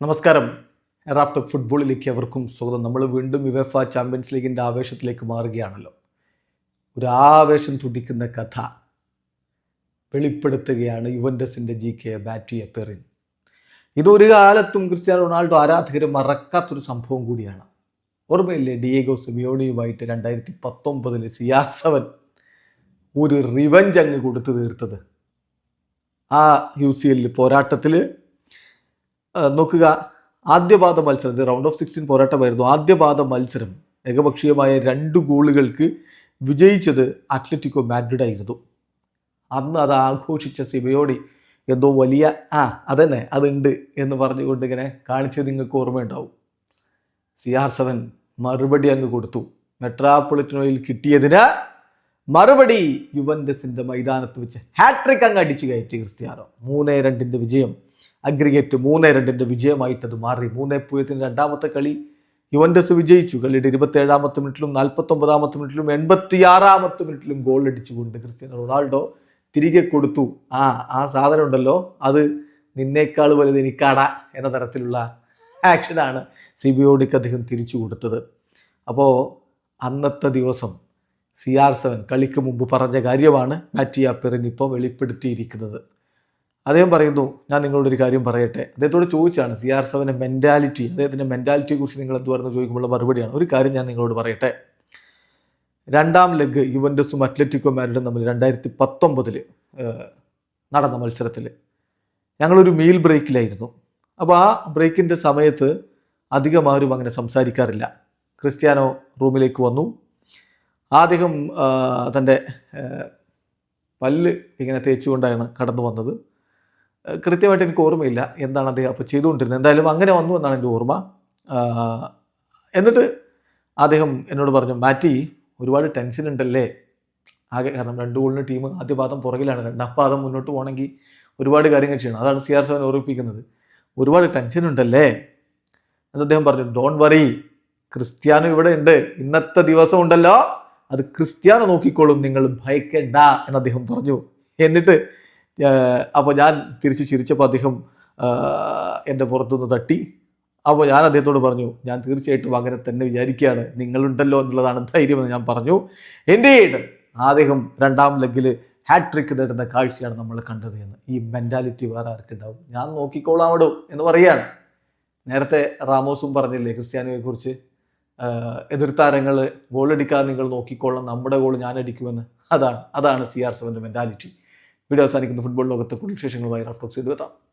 നമസ്കാരം. റാഫ്റ്റോക്ക് ഫുട്ബോളിലേക്ക് അവർക്കും സ്വാഗതം. നമ്മൾ വീണ്ടും യുവഫ ചാമ്പ്യൻസ് ലീഗിന്റെ ആവേശത്തിലേക്ക് മാറുകയാണല്ലോ. ഒരു ആവേശം തുടിക്കുന്ന കഥ വെളിപ്പെടുത്തുകയാണ് യുവൻഡസിന്റെ ജി കെ ബാറ്റി എപ്പെറിൻ ഇതൊരു കാലത്തും ക്രിസ്ത്യാനോ റൊണാൾഡോ ആരാധകർ മറക്കാത്തൊരു സംഭവം കൂടിയാണ്. ഓർമ്മയില്ലേ ഡിയേഗോ സെമിയോണിയുമായിട്ട് രണ്ടായിരത്തി പത്തൊമ്പതിൽ സിയാസവൻ ഒരു റിവഞ്ച് അങ്ങ് കൊടുത്തു തീർത്തത്. ആ യു സി എല്ലിൽ പോരാട്ടത്തിൽ നോക്കുക. ആദ്യപാദ മത്സരം റൗണ്ട് ഓഫ് സിക്സ്റ്റീൻ പോരാട്ടമായിരുന്നു. ആദ്യപാദ മത്സരം ഏകപക്ഷീയമായ രണ്ട് ഗോളുകൾക്ക് വിജയിച്ചത് അത്ലറ്റിക്കോ മാഡ്രിഡ് ആയിരുന്നു. അന്ന് അത് ആഘോഷിച്ച സിബയോടി എന്തോ വലിയ ആ അതന്നെ അതുണ്ട് എന്ന് പറഞ്ഞുകൊണ്ട് ഇങ്ങനെ കാണിച്ചത് നിങ്ങൾക്ക് ഓർമ്മയുണ്ടാവും. സി ആർ സെവൻ മറുപടി അങ്ങ് കൊടുത്തു. മെട്രാപൊളിറ്റനോയിൽ കിട്ടിയതിന് മറുപടി യുവൻഡസിന്റെ മൈതാനത്ത് വെച്ച് ഹാട്രിക് അങ്ങ് അടിച്ചു കയറ്റി ക്രിസ്ത്യാനോ. മൂന്നേ രണ്ടിന്റെ വിജയം. അഗ്രിഗേറ്റ് മൂന്ന് രണ്ടിന്റെ വിജയമായിട്ടത് മാറി. മൂന്നേ പൂജ്യത്തിന് രണ്ടാമത്തെ കളി യുവൻഡസ് വിജയിച്ചു. കളിയുടെ ഇരുപത്തേഴാമത്തെ മിനിറ്റിലും നാൽപ്പത്തൊമ്പതാമത്തെ മിനിറ്റിലും എൺപത്തിയാറാമത്തെ മിനിറ്റിലും ഗോൾ അടിച്ചുകൊണ്ട് ക്രിസ്ത്യാനോ റൊണാൾഡോ തിരികെ കൊടുത്തു. ആ ആ സാധനം ഉണ്ടല്ലോ. അത് നിന്നേക്കാൾ വലുത് എനിക്കാട എന്ന തരത്തിലുള്ള ആക്ഷനാണ് സി ബി ഒഡിക്ക് അദ്ദേഹം തിരിച്ചു കൊടുത്തത്. അപ്പോൾ അന്നത്തെ ദിവസം സി ആർ സെവൻ കളിക്ക് മുമ്പ് പറഞ്ഞ കാര്യമാണ് മാറ്റിയ പെറിൻ ഇപ്പോൾ വെളിപ്പെടുത്തിയിരിക്കുന്നത്. അദ്ദേഹം പറയുന്നു ഞാൻ നിങ്ങളോട് ഒരു കാര്യം പറയട്ടെ. അദ്ദേഹത്തോട് ചോദിച്ചാണ് സി ആർ സെവന്റെ മെന്റാലിറ്റി അദ്ദേഹത്തിന്റെ മെന്റാലിറ്റിയെ കുറിച്ച് നിങ്ങൾ എന്ത് പറഞ്ഞു ചോദിക്കുമ്പോൾ മറുപടിയാണ്. ഒരു കാര്യം ഞാൻ നിങ്ങളോട് പറയട്ടെ. രണ്ടാം ലെഗ് യുവൻഡസും അത്ലറ്റിക്കോ മാരിഡും തമ്മിൽ രണ്ടായിരത്തി പത്തൊമ്പതിൽ നടന്ന മത്സരത്തിൽ ഞങ്ങളൊരു മീൽ ബ്രേക്കിലായിരുന്നു അപ്പോൾ ആ ബ്രേക്കിന്റെ സമയത്ത് അധികം ആരും അങ്ങനെ സംസാരിക്കാറില്ല. ക്രിസ്ത്യാനോ റൂമിലേക്ക് വന്നു. ആദ്യം തന്റെ പല്ല് ഇങ്ങനെ തേച്ചുകൊണ്ടാണ് കടന്നു വന്നത് കൃത്യമായിട്ട് എനിക്ക് ഓർമ്മയില്ല എന്താണ് അദ്ദേഹം അപ്പോൾ ചെയ്തുകൊണ്ടിരുന്നത്. എന്തായാലും അങ്ങനെ വന്നു എന്നാണ് എന്റെ ഓർമ്മ. എന്നിട്ട് അദ്ദേഹം എന്നോട് പറഞ്ഞു മാറ്റി ഒരുപാട് ടെൻഷൻ ഉണ്ടല്ലേ? ആകെ കാരണം രണ്ട് ഗോളിന് ടീം ആദ്യ പാദം പുറകിലാണ്. രണ്ടാം പാദം മുന്നോട്ട് പോകണമെങ്കിൽ ഒരുപാട് കാര്യങ്ങൾ ചെയ്യണം. അതാണ് സി ആർ സെവൻ ഓർമ്മിപ്പിക്കുന്നത്. ഒരുപാട് ടെൻഷൻ ഉണ്ടല്ലേ? എന്ന് അദ്ദേഹം പറഞ്ഞു ഡോൺ വറി ക്രിസ്ത്യാനോ ഇവിടെ ഉണ്ട്. ഇന്നത്തെ ദിവസം ഉണ്ടല്ലോ. അത് ക്രിസ്ത്യാനോ നോക്കിക്കോളും. നിങ്ങൾ ഭയക്കണ്ട എന്ന് അദ്ദേഹം പറഞ്ഞു. എന്നിട്ട് അപ്പോൾ ഞാൻ തിരിച്ച് ചിരിച്ചപ്പോൾ അദ്ദേഹം എന്റെ പുറത്തുനിന്ന് തട്ടി. അപ്പോൾ ഞാൻ അദ്ദേഹത്തോട് പറഞ്ഞു ഞാൻ തീർച്ചയായിട്ടും അങ്ങനെ തന്നെ വിചാരിക്കുകയാണ്. നിങ്ങളുണ്ടല്ലോ എന്നുള്ളതാണ് ധൈര്യമെന്ന് ഞാൻ പറഞ്ഞു. എന്റെ അദ്ദേഹം രണ്ടാം ലെഗിൽ ഹാട്രിക്ക് നേടുന്ന കാഴ്ചയാണ് നമ്മൾ കണ്ടത് എന്ന്. ഈ മെന്റാലിറ്റി വേറെ ആർക്കുണ്ടാവും ഞാൻ നോക്കിക്കോളാം അവിടെ എന്ന് പറയുകയാണ്. നേരത്തെ റാമോസും പറഞ്ഞില്ലേ ക്രിസ്ത്യാനോയെക്കുറിച്ച് എതിർ താരങ്ങൾ ഗോളടിക്കാതെ നിങ്ങൾ നോക്കിക്കോളാം. നമ്മുടെ ഗോൾ ഞാൻ അടിക്കുമെന്ന്. അതാണ് അതാണ് സി ആർ സെവന്റെ മെന്റാലിറ്റി വീഡിയോ അവസാനിക്കുന്ന. ഫുട്ബോൾ ലോകത്തെ കൂടുതൽ വിശേഷങ്ങളുമായി റാഫ്റ്റോക്സ് എത്താം.